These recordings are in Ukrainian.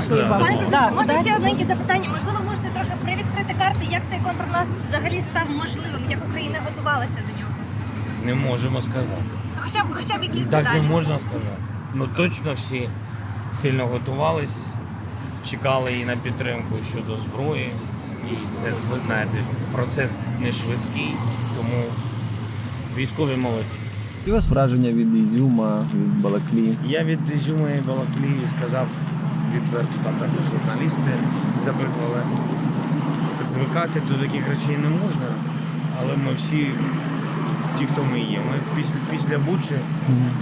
Дякую вам. Пане Да, Можна ще одненьке запитання? Можливо, можете трохи привідкрити карти, як цей контрнаступ взагалі став можливим, як Україна готувалася до нього? Не можемо сказати. Хоча б хоча б якісь Так не деталі. можна сказати. Ну точно всі сильно готувались, чекали і на підтримку щодо зброї. І це, ви знаєте, процес не швидкий, тому військові молодці. І у вас враження від Ізюма, від Балаклі. Я від Ізюма і Балаклії сказав відверто, там також журналісти запитували. Звикати до таких речей не можна, але ми всі, ті, хто ми є, ми після, після Бучі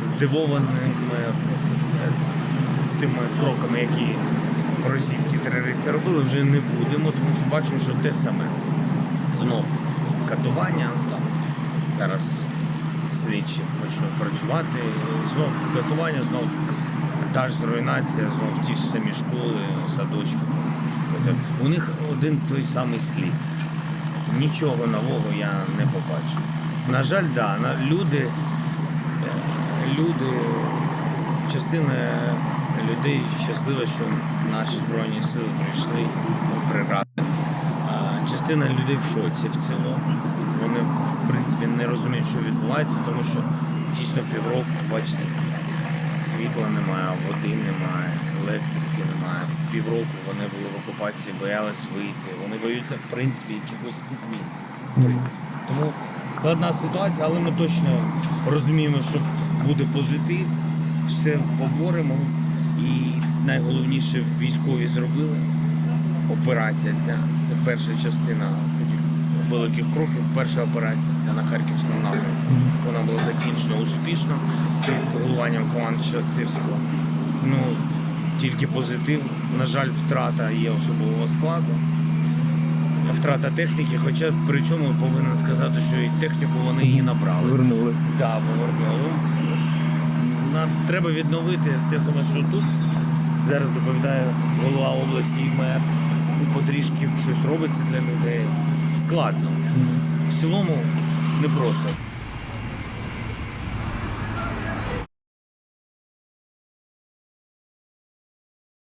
здивованими е, тими кроками, які російські терористи робили, вже не будемо, тому що бачимо, що те саме. Знов катування, там, зараз слідчі почнуть працювати, знов катування, знов та ж руйнація, знов ті ж самі школи, садочки. Тобто У них один той самий слід. Нічого нового я не побачив. На жаль, да, люди, е, люди, частина людей щаслива, що наші Збройні сили прийшли попри ради. Частина людей в шоці в цілому. Вони, в принципі, не розуміють, що відбувається, тому що дійсно півроку, бачите, світла немає, води немає, електрики немає. Півроку вони були в окупації, боялись вийти. Вони боються, в принципі, якихось змін. В принципі. Тому складна ситуація, але ми точно розуміємо, що буде позитив, все поборемо. І найголовніше військові зробили операція ця. Це перша частина великих кроків. Перша операція це на Харківському напрямку. Вона була закінчена успішно під головуванням командуючого Сирського. Ну, тільки позитив. На жаль, втрата є особового складу. Втрата техніки, хоча при цьому повинен сказати, що і техніку вони її набрали. Вернули. Да, повернули. Нам треба відновити те саме, що тут. Зараз доповідає голова області і мер. Потрішки щось робиться для людей. Складно. В цілому непросто.